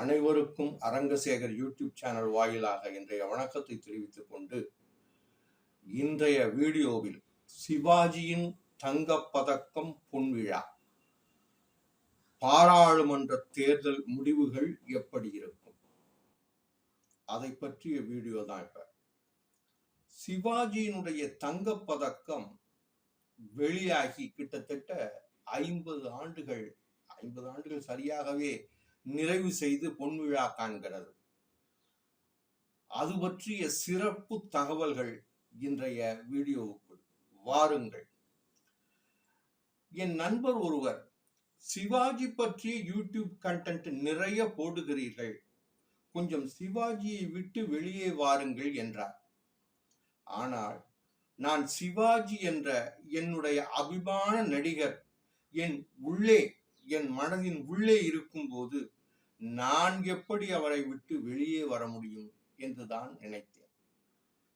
அனைவருக்கும் Arangasekar YouTube channel வாயிலாக இன்றைய வணக்கத்தை தெரிவித்துக் கொண்டு இன்றைய வீடியோவில் சிவாஜியின் தங்கப்பதக்கம் பொன்விழா. பாராளுமன்ற தேர்தல் முடிவுகள் எப்படி இருக்கும்? அதை பற்றிய வீடியோ தான் இப்ப. சிவாஜியினுடைய தங்கப்பதக்கம் வெளியாகி கிட்டத்தட்ட ஐம்பது ஆண்டுகள் ஐம்பது ஆண்டுகள் சரியாகவே நிறைவு செய்து பொன்விழா காண்கிறது. அது பற்றிய சிறப்பு தகவல்கள் இன்றைய வீடியோவுக்குள் வாருங்கள். என் நண்பர் ஒருவர் சிவாஜி பற்றிய யூடியூப் கண்டென்ட் நிறைய போடுகிறீர்கள். கொஞ்சம் சிவாஜியை விட்டு வெளியே வாருங்கள் என்றார். ஆனால் நான் சிவாஜி என்ற என்னுடைய அபிமான நடிகர் என் உள்ளே என் மனதின் உள்ளே இருக்கும்போது நான் எப்படி அவரை விட்டு வெளியே வர முடியும் என்றுதான் நினைத்தேன்.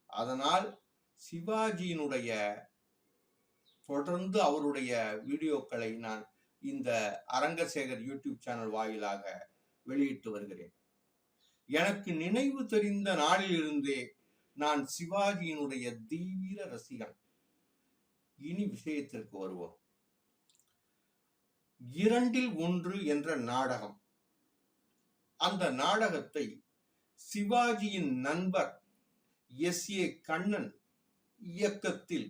அதனால் சிவாஜியினுடைய தொடர்ந்து அவருடைய வீடியோக்களை நான் இந்த அரங்கசேகர் யூடியூப் சேனல் வாயிலாக வெளியிட்டு வருகிறேன். எனக்கு நினைவு தெரிந்த நாளிலிருந்தே நான் சிவாஜியினுடைய தீவிர ரசிகன். இனி விஷயத்திற்கு வருவோம். இரண்டில் ஒன்று என்ற நாடகம். அந்த நாடகத்தை சிவாஜியின் நண்பர் எஸ். ஏ. கண்ணன் இயக்கத்தில்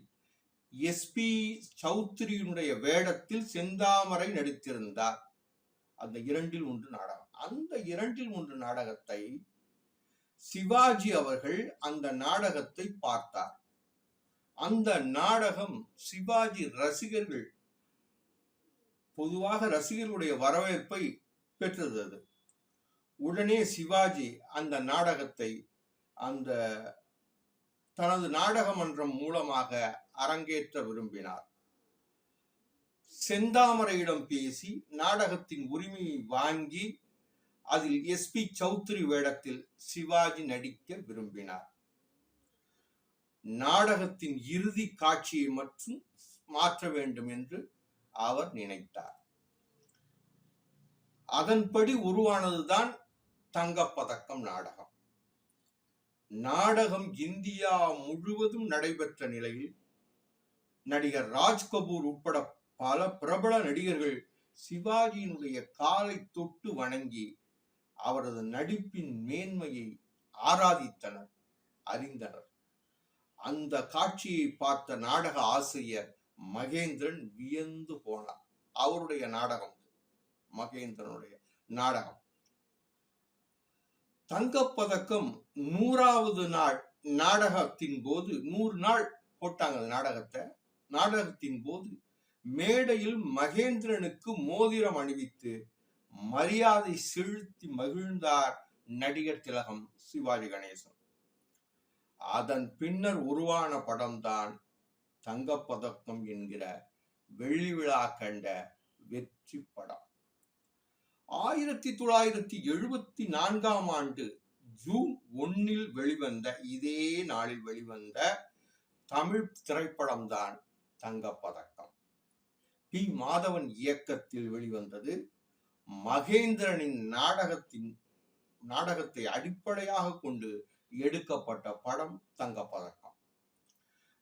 எஸ்பி சௌத்ரியினுடைய வேடத்தில் செந்தாமரை நடித்திருந்தார். அந்த இரண்டில் ஒன்று நாடகம். அந்த இரண்டில் ஒன்று நாடகத்தை சிவாஜி அவர்கள் அந்த நாடகத்தை பார்த்தார். அந்த நாடகம் சிவாஜி ரசிகர்கள் பொதுவாக ரசிகர்களுடைய வரவேற்பை பெற்றது அது. உடனே சிவாஜி அந்த நாடகத்தை அந்த தனது நாடக மன்றம் மூலமாக அரங்கேற்ற விரும்பினார். செந்தாமரையிடம் பேசி நாடகத்தின் உரிமையை வாங்கி அதில் எஸ்பி சௌத்ரி வேடத்தில் சிவாஜி நடிக்க விரும்பினார். நாடகத்தின் இறுதி காட்சியை மட்டும் மாற்ற வேண்டும் என்று அவர் நினைத்தார். அதன்படி உருவானதுதான் தங்கப்பதக்கம் நாடகம். நாடகம் இந்தியா முழுவதும் நடைபெற்ற நிலையில் நடிகர் ராஜ் கபூர் உட்பட பல பிரபல நடிகர்கள் சிவாஜியினுடைய காலை தொட்டு வணங்கி அவரது நடிப்பின் மேன்மையை ஆராதித்தனர் அறிந்தனர். அந்த காட்சியை பார்த்த நாடக ஆசிரியர் மகேந்திரன் வியந்து போனார். அவருடைய நாடகம் மகேந்திரனுடைய நாடகம். தங்கப்பதக்கம் நூறாவது நாள் நாடகத்தின் போது நூறு நாள் போட்டாங்க அந்த நாடகத்தை. நாடகத்தின் போது மேடையில் மகேந்திரனுக்கு மோதிரம் அணிவித்து மரியாதை செலுத்தி மகிழ்ந்தார் நடிகர் திலகம் சிவாஜி கணேசன். அதன் பின்னர் உருவான படம்தான் தங்கப்பதக்கம் என்கிற வெள்ளி விழா கண்ட வெற்றி படம். ஆயிரத்தி தொள்ளாயிரத்தி எழுபத்தி நான்காம் ஆண்டு ஜூன் ஒன்னில் வெளிவந்த இதே நாளில் வெளிவந்த தமிழ் திரைப்படம்தான் தங்கப்பதக்கம். பி. மாதவன் இயக்கத்தில் வெளிவந்தது. மகேந்திரனின் நாடகத்தின் நாடகத்தை அடிப்படையாக கொண்டு எடுக்கப்பட்ட படம் தங்கப்பதக்கம்.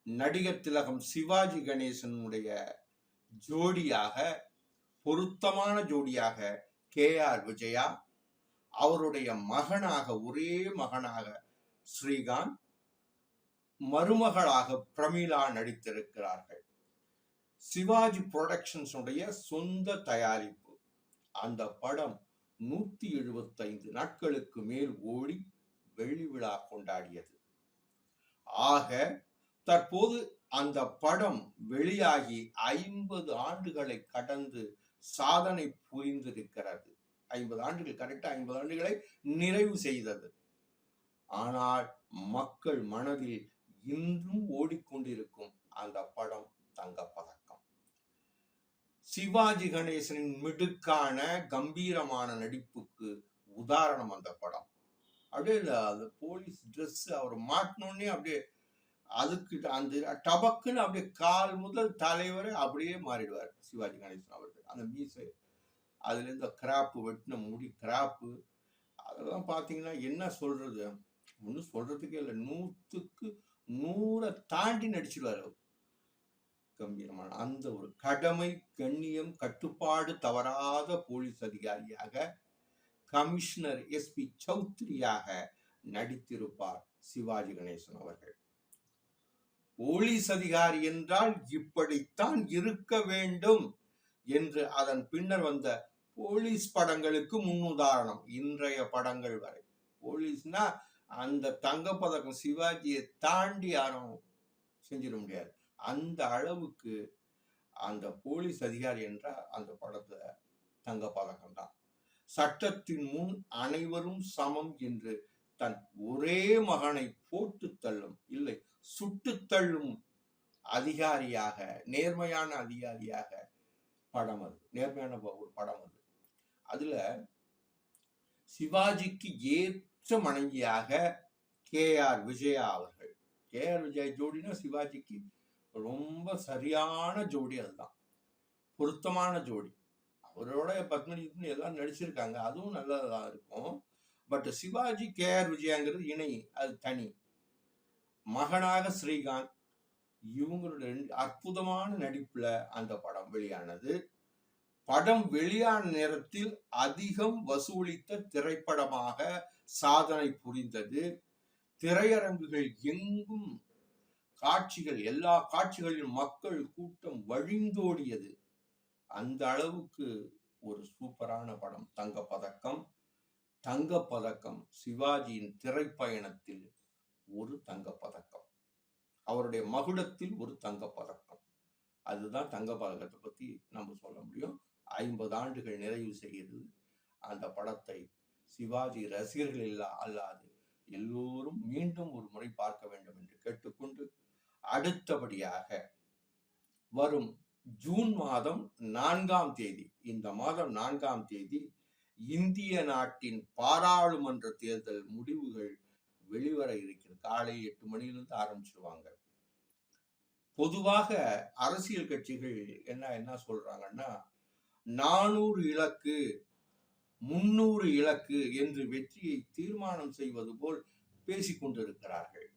நடிகர் திலகம் சிவாஜி கணேசனுடைய ஜோடியாக பொருத்தமான ஜோடியாக கே ஆர் விஜயா அவருடைய மகனாக ஒரே மகனாக ஸ்ரீகாந்த் மருமகளாக பிரமிளா நடித்திருக்கிறார்கள். சிவாஜி புரொடக்ஷன்ஸ் உடைய சொந்த தயாரிப்பு. அந்த படம் நூத்தி எழுபத்தைந்து நாட்களுக்கு மேல் ஓடி வெள்ளி விழா கொண்டாடியது. ஆக தற்போது அந்த படம் வெளியாகி ஐம்பது ஆண்டுகளை கடந்து சாதனை புரிந்திருக்கிறது. ஐம்பது ஆண்டுகள் கரெக்டா ஐம்பது ஆண்டுகளை நிறைவு செய்தது. ஆனால் மக்கள் மனதில் இன்றும் ஓடிக்கொண்டிருக்கும் அந்த படம் தங்கப்பதக்கம் சிவாஜி கணேசனின் மிடுக்கான கம்பீரமான நடிப்புக்கு உதாரணம் அந்த படம். அப்படியே அந்த போலீஸ் ட்ரெஸ் அவர் மாட்டினோடனே அப்படியே அதுக்கு அந்த டபக்குன்னு அப்படியே கால் முதல் தலைவரை அப்படியே மாறிடுவார் சிவாஜி கணேசன் அவர்கள். அந்த மீசை அதுலேருந்து கிராப்பு வெட்டின முடி கிராப்பு அதெல்லாம் பார்த்தீங்கன்னா என்ன சொல்றது? ஒன்றும் சொல்றதுக்கே இல்லை. நூற்றுக்கு நூறை தாண்டி நடிச்சிடுவார் அவர். கம்பீரமான அந்த ஒரு கடமை கண்ணியம் கட்டுப்பாடு தவறாத போலீஸ் அதிகாரியாக கமிஷனர் எஸ்பி சௌத்ரியாக நடித்திருப்பார் சிவாஜி கணேசன் அவர்கள். போலீஸ் அதிகாரி என்றால் இப்படித்தான் இருக்க வேண்டும் என்று அதன் பின்னர் வந்த போலீஸ் படங்களுக்கு முன்னுதாரணம் இன்றைய படங்கள் வரை. போலீஸ்னா அந்த தங்கப்பதக்கம் சிவாஜியை தாண்டி யாரும் செஞ்சிட முடியாது. அந்த அளவுக்கு அந்த போலீஸ் அதிகாரி என்றால் அந்த படத்துல தங்கப்பதக்கம் தான். சட்டத்தின் முன் அனைவரும் சமம் என்று தன் ஒரே மகனை போட்டு தள்ளும் இல்லை சுட்டுத்தள்ளும் அதிகாரியாக நேர்மையான அதிகாரியாக படம் அது. நேர்மையான ப- ஒரு படம் அது. அதுல சிவாஜிக்கு ஏற்ற மனைவியாக கே. ஆர். விஜயா அவர்கள். கே. ஆர். விஜயா ஜோடினா சிவாஜிக்கு ரொம்ப சரியான ஜோடி அதுதான். பொருத்தமான ஜோடி. அவரோட பத்மஜித்னு எல்லாம் நடிச்சிருக்காங்க. அதுவும் நல்லதாக இருக்கும். But Sivaji K. ஆர். விஜயாங்கிறது இணை. அது தனி. மகனாக ஸ்ரீகாந்த் இவங்களுடைய ரெண்டு அற்புதமான நடிப்புல அந்த படம் வெளியானது. படம் வெளியான நேரத்தில் அதிகம் வசூலித்த திரைப்படமாக சாதனை புரிந்தது. திரையரங்குகள் எங்கும் காட்சிகள் எல்லா காட்சிகளிலும் மக்கள் கூட்டம் வழிந்தோடியது. அந்த அளவுக்கு ஒரு சூப்பரான படம். தங்கப்பதக்கம். தங்கப்பதக்கம் சிவாஜியின் திரைப்பயணத்தில் ஒரு தங்கப்பதக்கம். அவருடைய மகுடத்தில் ஒரு தங்கப்பதக்கம். அதுதான் தங்கப்பதக்கத்தை பத்தி நம்ம சொல்ல முடியும். ஐம்பது ஆண்டுகள் நிறைவு செய்கிறது அந்த படத்தை சிவாஜி ரசிகர்கள் இல்லா அல்லாது எல்லோரும் மீண்டும் ஒரு முறை பார்க்க வேண்டும் என்று கேட்டுக்கொண்டு அடுத்தபடியாக வரும் ஜூன் மாதம் நான்காம் தேதி இந்த மாதம் நான்காம் தேதி இந்திய நாட்டின் பாராளுமன்ற தேர்தல் முடிவுகள் வெளிவர இருக்கிறது. காலை எட்டு மணியிலிருந்து ஆரம்பிச்சிருவாங்க. பொதுவாக அரசியல் கட்சிகள் என்ன என்ன சொல்றாங்கன்னா நானூறு இலக்கு முன்னூறு இலக்கு என்று வெற்றியை தீர்மானம் செய்வது போல் பேசிக் கொண்டிருக்கிறார்கள்.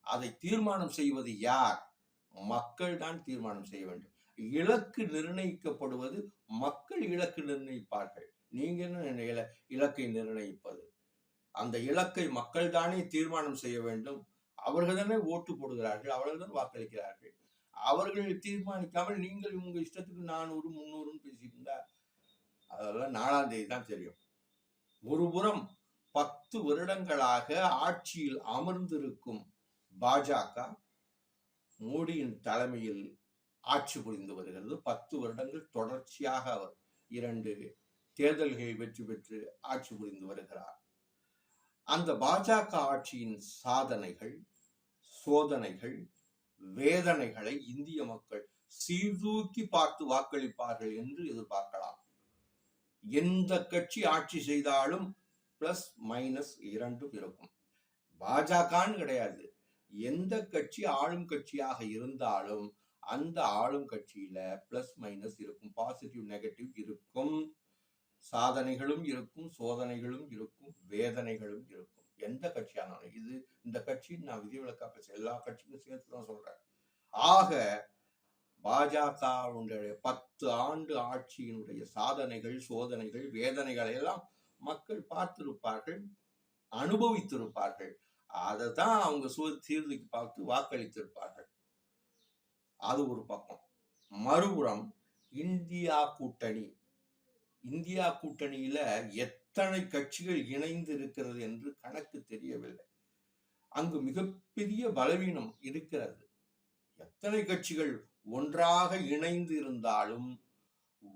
அதை தீர்மானம் செய்வது யார்? மக்கள் தான் தீர்மானம் செய்ய வேண்டும். இலக்கு நிர்ணயிக்கப்படுவது மக்கள் இலக்கு நிர்ணயிப்பார்கள். நீங்க என்ன இலக்கை நிர்ணயிப்பது. அந்த இலக்கை மக்கள் தானே தீர்மானம் செய்ய வேண்டும்? அவர்கள் தானே ஓட்டு போடுகிறார்கள்? அவர்கள் தான் வாக்களிக்கிறார்கள்? அவர்கள் தீர்மானிக்காமல் நீங்கள் உங்க இஷ்டத்துக்கு நானூறு முந்நூறுன்னு பேசியிருந்தா அதெல்லாம் நாலாம் தேதி தான் தெரியும். ஒருபுறம் பத்து வருடங்களாக ஆட்சியில் அமர்ந்திருக்கும் பாஜக மோடியின் தலைமையில் ஆட்சி புரிந்து வருகிறது. பத்து வருடங்கள் தொடர்ச்சியாக அவர் இரண்டு தேர்தல்களில் வெற்றி பெற்று ஆட்சி புரிந்து வருகிறார். அந்த பாஜக ஆட்சியின் சாதனைகள் சோதனைகள் வேதனைகளை இந்திய மக்கள் சீர்தூக்கி பார்த்து வாக்களிப்பார்கள் என்று எதிர்பார்க்கலாம். எந்த கட்சி ஆட்சி செய்தாலும் பிளஸ் மைனஸ் இரண்டும் இருக்கும் பாஜகன்னு கிடையாது. எந்த கட்சி ஆளும் கட்சியாக இருந்தாலும் அந்த ஆளும் கட்சியில பிளஸ் மைனஸ் இருக்கும் பாசிட்டிவ் நெகட்டிவ் இருக்கும். சாதனைகளும் இருக்கும் சோதனைகளும் இருக்கும் வேதனைகளும் இருக்கும். எந்த கட்சியானாலும் இது இந்த கட்சின்னு நான் விதிவிலக்கா பேச எல்லா கட்சிக்கும் சேர்த்து தான் சொல்றேன். ஆக பாஜகவுடைய பத்து ஆண்டு ஆட்சியினுடைய சாதனைகள் சோதனைகள் வேதனைகளை எல்லாம் மக்கள் பார்த்திருப்பார்கள் அனுபவித்திருப்பார்கள். அதை தான் அவங்க சூ சீர்தூக்கி பார்த்து வாக்களித்திருப்பார்கள். அது ஒரு பக்கம். மறுபுறம் இந்தியா கூட்டணி இந்தியா கூட்டணியில எத்தனை கட்சிகள் இணைந்து இருக்கிறது என்று கணக்கு தெரியவில்லை. அங்கு மிகப்பெரிய பலவீனம் இருக்கிறது. எத்தனை கட்சிகள் ஒன்றாக இணைந்து இருந்தாலும்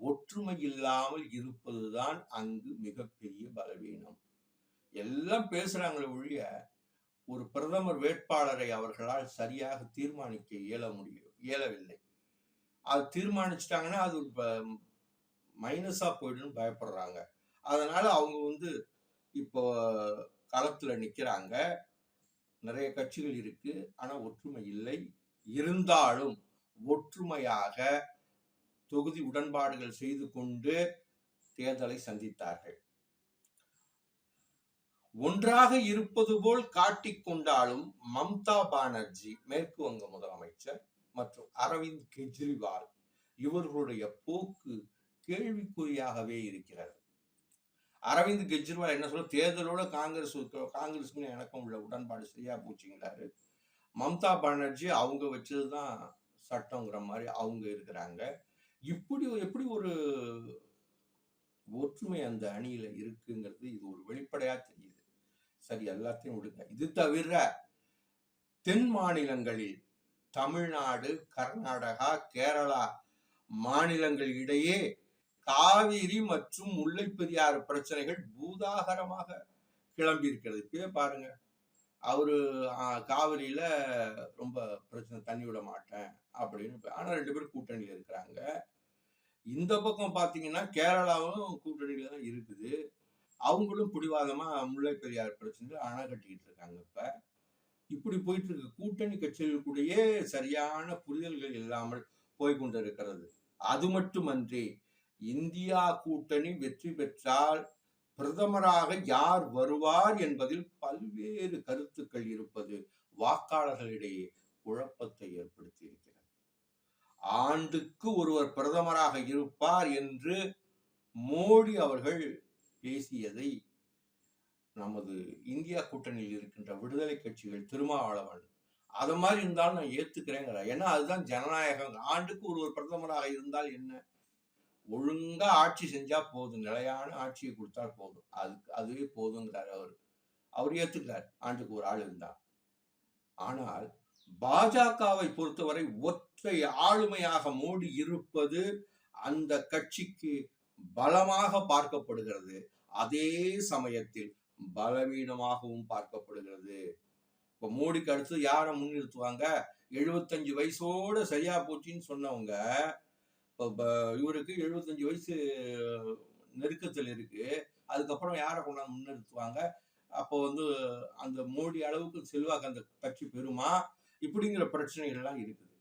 ஒற்றுமை இல்லாமல் இருப்பதுதான் அங்கு மிகப்பெரிய பலவீனம். எல்லாம் பேசுறாங்களே ஒழிய ஒரு பிரதமர் வேட்பாளரை அவர்களால் சரியாக தீர்மானிக்க இயல முடியும் இயலவில்லை. அது தீர்மானிச்சிட்டாங்கன்னா அது மைனஸா போயிடுன்னு பயப்படுறாங்க. அதனால அவங்க வந்து இப்போ களத்தில் நிற்கிறாங்க நிறைய கட்சிகள் இருக்கு. ஆனா ஒற்றுமை இல்லை. இருந்தாலும் ஒற்றுமையாக தொகுதி உடன்பாடுகள் செய்து கொண்டு தேர்தலை சந்தித்தார்கள். ஒன்றாக இருப்பது போல் காட்டிக்கொண்டாலும் மம்தா பானர்ஜி மேற்கு வங்க முதலமைச்சர் மற்றும் அரவிந்த் கெஜ்ரிவால் இவர்களுடைய போக்கு கேள்விக்குறியாகவே இருக்கிறது. அரவிந்த் கெஜ்ரிவால் என்ன சொல்ல தேர்தலோட காங்கிரஸ் காங்கிரஸுக்கு எனக்கும் உள்ள உடன்பாடு சரியா போச்சுங்கிறாரு. மம்தா பானர்ஜி அவங்க வச்சதுதான் சட்டங்கிற மாதிரி அவங்க இருக்கிறாங்க. இப்படி எப்படி ஒரு ஒற்றுமை அந்த அணியில இருக்குங்கிறது இது ஒரு வெளிப்படையா தெரியுது. சரி எல்லாத்தையும் விடுங்க. இது தவிர தென் மாநிலங்களில் தமிழ்நாடு கர்நாடகா கேரளா மாநிலங்கள் இடையே காவிரி மற்றும் முல்லை பெரியாறு பிரச்சனைகள் பூதாகரமாக கிளம்பி இருக்கிறது இப்பயே பாருங்க. அவரு காவிரியில ரொம்ப பிரச்சனை தண்ணி விட மாட்டேன் அப்படின்னு ஆனா ரெண்டு பேரும் கூட்டணியில இருக்கிறாங்க. இந்த பக்கம் பாத்தீங்கன்னா கேரளாவும் கூட்டணியில தான் இருக்குது. அவங்களும் பிடிவாதமா முல்லை பெரியார் பிரச்சனையில அணை கட்டிக்கிட்டு இருக்காங்க இப்ப. இப்படி போயிட்டு இருக்கு கூட்டணி கட்சிகளுக்குள்ளேயே சரியான புரிதல்கள் இல்லாமல் போய் கொண்டிருக்கிறது. அது மட்டுமன்றி இந்தியா கூட்டணி வெற்றி பெற்றால் பிரதமராக யார் வருவார் என்பதில் பல்வேறு கருத்துக்கள் இருப்பது வாக்காளர்களிடையே குழப்பத்தை ஏற்படுத்தி இருக்கிறது ஆண்டுக்கு ஒருவர் பிரதமராக இருப்பார் என்று மோடி அவர்கள் பேசியதை நமது இந்தியா கூட்டணியில் இருக்கின்ற விடுதலை கட்சிகள் திருமாவளவன் அது மாதிரி இருந்தாலும் நான் ஏத்துக்கிறேங்கிற. ஏன்னா அதுதான் ஜனநாயகம் ஆண்டுக்கு ஒருவர் பிரதமராக இருந்தால் என்ன? ஒழுங்கா ஆட்சி செஞ்சா போதும். நிலையான ஆட்சியை கொடுத்தா போதும். அதுக்கு அதுவே போதுங்கிறார் அவர். அவர் ஏத்துக்கிறார். ஆண்டுக்கு ஒரு ஆள் இருந்தா. ஆனால் பாஜகவை பொறுத்தவரை ஒற்றை ஆளுமையாக மூடி இருப்பது அந்த கட்சிக்கு பலமாக பார்க்கப்படுகிறது. அதே சமயத்தில் பலவீனமாகவும் பார்க்கப்படுகிறது. இப்ப மோடிக்கு அடுத்து யாரை முன்னிறுத்துவாங்க? எழுபத்தஞ்சு வயசோட சரியா போச்சுன்னு சொன்னவங்க இவருக்கு எழுபத்தஞ்சு வயசு நெருக்கத்தில் இருக்கு. அதுக்கப்புறம் யாரை கொண்டாந்து முன்னிறுத்துவாங்க அப்போ வந்து அந்த மோடி அளவுக்கு செல்வாக்கு அந்த கட்சி பெறுமா? இப்படிங்கிற பிரச்சனைகள்லாம் இருக்குது.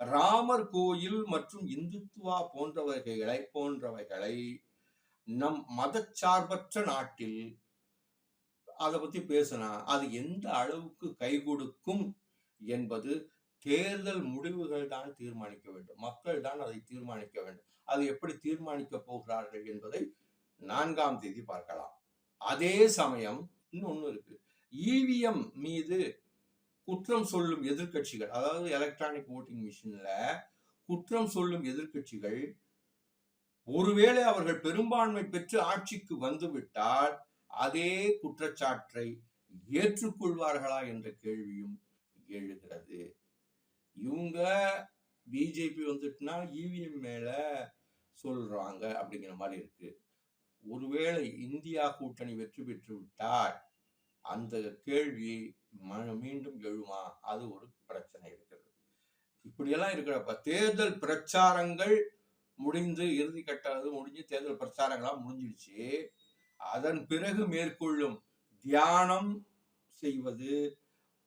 ராமர் கோயில் மற்றும் இந்துத்துவா போன்றவைகளை போன்றவைகளை நம் மதச்சார்பற்ற நாட்டில் அதை பத்தி பேசினா அது எந்த அளவுக்கு கை கொடுக்கும் என்பது தேர்தல் முடிவுகள் தான் தீர்மானிக்க வேண்டும். மக்கள் தான் அதை தீர்மானிக்க வேண்டும். அது எப்படி தீர்மானிக்க போகிறார்கள் என்பதை நான்காம் தேதி பார்க்கலாம். அதே சமயம் இன்னொன்னு இருக்கு. இவிஎம் மீது குற்றம் சொல்லும் எதிர்க்கட்சிகள் அதாவது எலக்ட்ரானிக் ஓட்டிங் மிஷின்ல குற்றம் சொல்லும் எதிர்க்கட்சிகள் ஒருவேளை அவர்கள் பெரும்பான்மை பெற்று ஆட்சிக்கு வந்துவிட்டால் அதே குற்றச்சாட்டை ஏற்றுக்கொள்வார்களா என்ற கேள்வியும் எழுகிறது. இவங்க பிஜேபி வந்துட்டுனா இவிஎம் மேல சொல்றாங்க அப்படிங்கிற மாதிரி இருக்கு. ஒருவேளை இந்தியா கூட்டணி வெற்றி பெற்று விட்டால் அந்த கேள்வி ம- மீண்டும் எழுமா? அது ஒரு பிரச்சனை இருக்கிறது. இப்படியெல்லாம் இருக்கிறப்ப தேர்தல் பிரச்சாரங்கள் முடிந்து இறுதி கட்டது முடிஞ்சு தேர்தல் பிரச்சாரங்களாம் முடிஞ்சிடுச்சு. அதன் பிறகு மேற்கொள்ளும் தியானம் செய்வது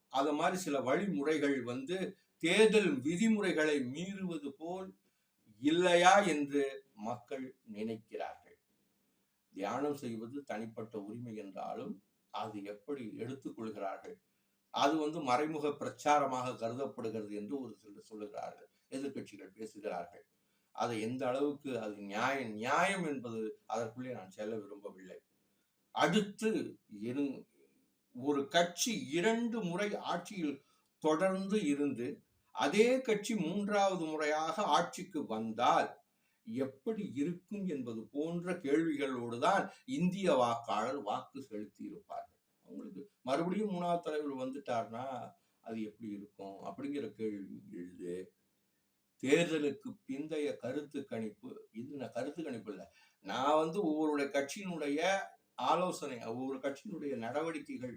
அது மாதிரி சில வழிமுறைகள் வந்து தேர்தல் விதிமுறைகளை மீறுவது போல் இல்லையா என்று மக்கள் நினைக்கிறார்கள். தியானம் செய்வது தனிப்பட்ட உரிமை என்றாலும் அது எப்படி எடுத்துக்கொள்கிறார்கள் அது வந்து மறைமுக பிரச்சாரமாக கருதப்படுகிறது என்று ஒரு சிலர் சொல்லுகிறார்கள் எதிர்க்கட்சிகள் பேசுகிறார்கள். அதை எந்த அளவுக்கு அது நியாயம் நியாயம் என்பது அதற்குள்ளே நான் செல்ல விரும்பவில்லை. அடுத்து ஒரு கட்சி இரண்டு முறை ஆட்சியில் தொடர்ந்து இருந்து அதே கட்சி மூன்றாவது முறையாக ஆட்சிக்கு வந்தால் எப்படி இருக்கும் என்பது போன்ற கேள்விகளோடு தான் இந்திய வாக்காளர் வாக்கு செலுத்தி இருப்பார்கள் அவங்களுக்கு மறுபடியும் மூணாவது தலைவர் வந்துட்டார்னா அது எப்படி இருக்கும் அப்படிங்கிற கேள்வி எழுது. தேர்தலுக்கு பிந்தைய கருத்து கணிப்பு இது நான் கருத்து கணிப்பு இல்லை. நான் வந்து ஒவ்வொருடைய கட்சியினுடைய ஆலோசனை ஒவ்வொரு கட்சியினுடைய நடவடிக்கைகள்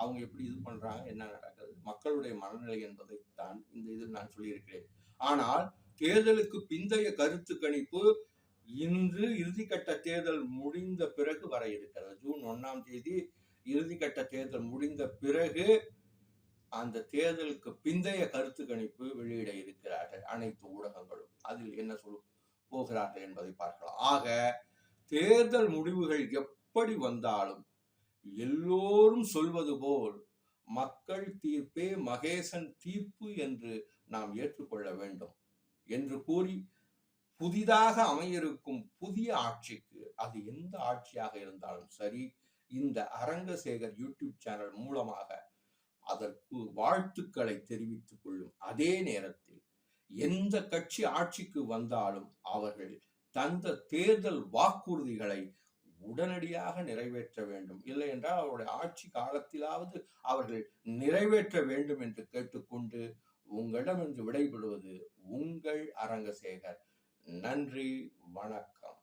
அவங்க எப்படி இது பண்றாங்க என்ன நடக்குது மக்களுடைய மனநிலை என்பதை தான் இந்த இதில் நான் சொல்லியிருக்கிறேன். ஆனால் தேர்தலுக்கு பிந்தைய கருத்து கணிப்பு இன்று இறுதிக்கட்ட தேர்தல் முடிந்த பிறகு வர இருக்கிறது. ஜூன் ஒன்றாம் தேதி இறுதிக்கட்ட தேர்தல் முடிந்த பிறகு அந்த தேர்தலுக்கு பிந்தைய கருத்து கணிப்பு வெளியிட இருக்கிறார்கள் அனைத்து ஊடகங்களும். அதில் என்ன சொல் போகிறார்கள் என்பதை பார்க்கலாம். ஆக தேர்தல் முடிவுகள் எப்படி வந்தாலும் எல்லோரும் சொல்வது போல் மக்கள் தீர்ப்பே மகேசன் தீர்ப்பு என்று நாம் ஏற்றுக்கொள்ள வேண்டும் என்று கூறி புதிதாக அமையிருக்கும் புதிய ஆட்சிக்கு அது எந்த ஆட்சியாக இருந்தாலும் சரி இந்த அரங்கசேகர் யூடியூப் சேனல் மூலமாக அதற்கு வாழ்த்துக்களை தெரிவித்துக் கொள்ளும் அதே நேரத்தில் எந்த கட்சி ஆட்சிக்கு வந்தாலும் அவர்கள் தந்த தேர்தல் வாக்குறுதிகளை உடனடியாக நிறைவேற்ற வேண்டும். இல்லை என்றால் அவருடைய ஆட்சி காலத்திலாவது அவர்கள் நிறைவேற்ற வேண்டும் என்று கேட்டுக்கொண்டு உங்களிடமிருந்து விடைபெறுவது உங்கள் அரங்கசேகர். நன்றி வணக்கம்.